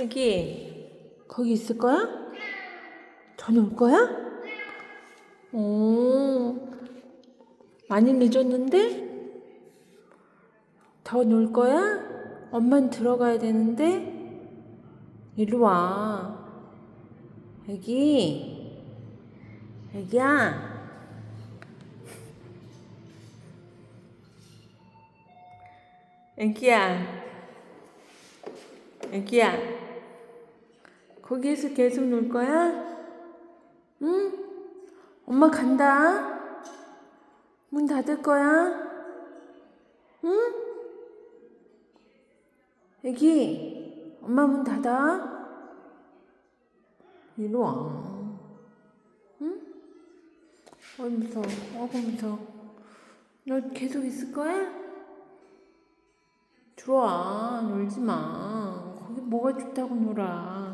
여기 거기 있을 거야? 더놀 거야? 오 많이 늦었는데? 더 놀 거야? 엄만 들어가야 되는데? 이리 와. 애기. 애기야. 애기야. 애기야. 거기에서 계속 놀 거야? 응? 엄마 간다. 문 닫을 거야? 응? 애기, 엄마 문 닫아. 이리 와. 응? 어이, 무서워. 어구, 무서워. 너 계속 있을 거야? 들어와. 놀지 마. 거기 뭐가 좋다고 놀아.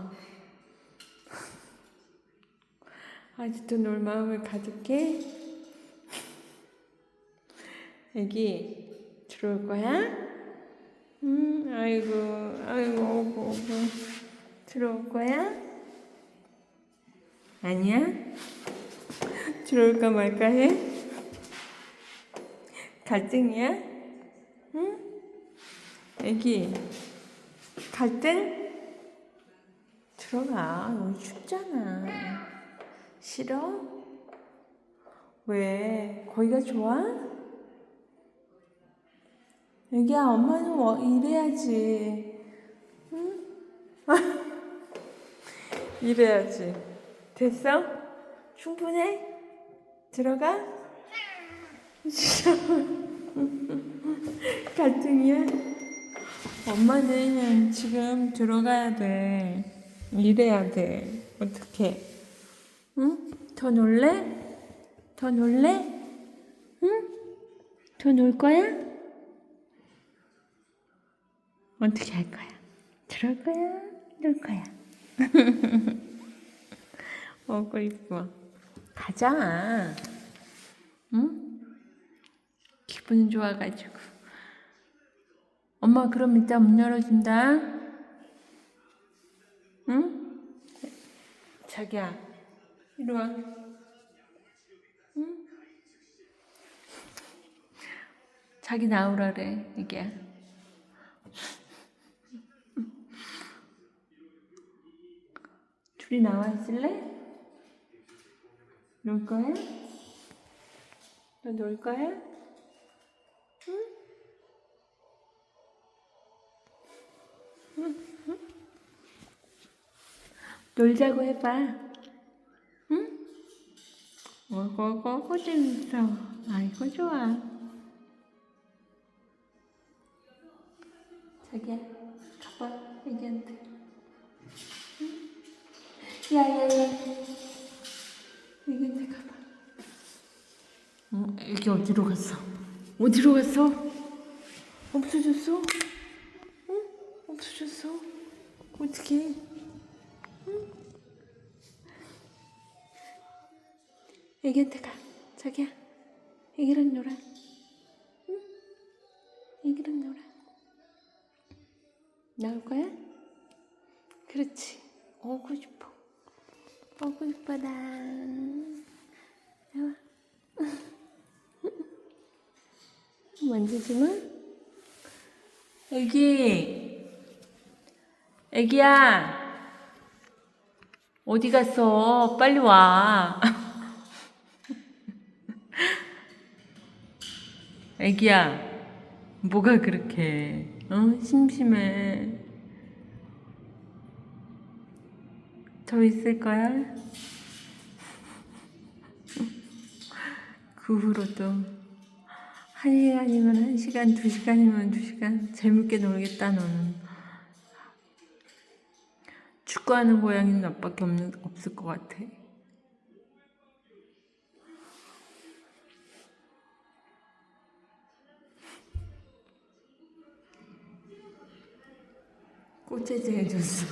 아직도 놀 마음을 가질게. 애기, 들어올 거야? 음, 아이고, 아이고, 오고, 오고. 들어올 거야? 아니야? 들어올까 말까 해? 갈등이야? 응? 애기, 갈등? 들어가. 너무 춥잖아. 싫어? 왜? 거기가 좋아? 애기야, 엄마는 뭐 이래야지. 응? 이래야지. 됐어? 충분해? 들어가? 갈등이야? 엄마는 지금 들어가야 돼. 이래야 돼. 어떡해. 응? 더 놀래? 더 놀래? 응? 더 놀 거야? 어떻게 할 거야? 들어올 거야? 놀 거야? 어구 이뻐. 가자. 응? 기분 좋아가지고. 엄마 그럼 이따 문 열어준다. 응? 자기야, 이리 와. 응? 자기 나오라래, 이게. 둘이 나와 있을래? 놀 거야? 너 놀 거야? 놀자고 해봐. 어구, 재밌어. 아이고, 좋아. 자기야, 가봐, 애기한테. 응? 야, 야, 야. 애기한테 가봐. 어, 애기 어디로 갔어? 어디로 갔어? 없어졌어? 응? 없어졌어? 어떻게? 애기한테 가. 자기야, 애기랑 놀아. 응? 애기랑 놀아. 나올 거야? 그렇지. 오고 싶어. 오고 싶어다. 나와. 만지지 마. 애기. 애기야. 어디 갔어? 빨리 와. 애기야. 뭐가 그렇게, 어? 심심해. 저 있을 거야? 그 후로도 한 시간이면 한 시간, 두 시간이면 두 시간 재밌게 놀겠다 너는. 축구하는 고양이는 나밖에 없는 없을 것 같아. 꼬재재 해줬어.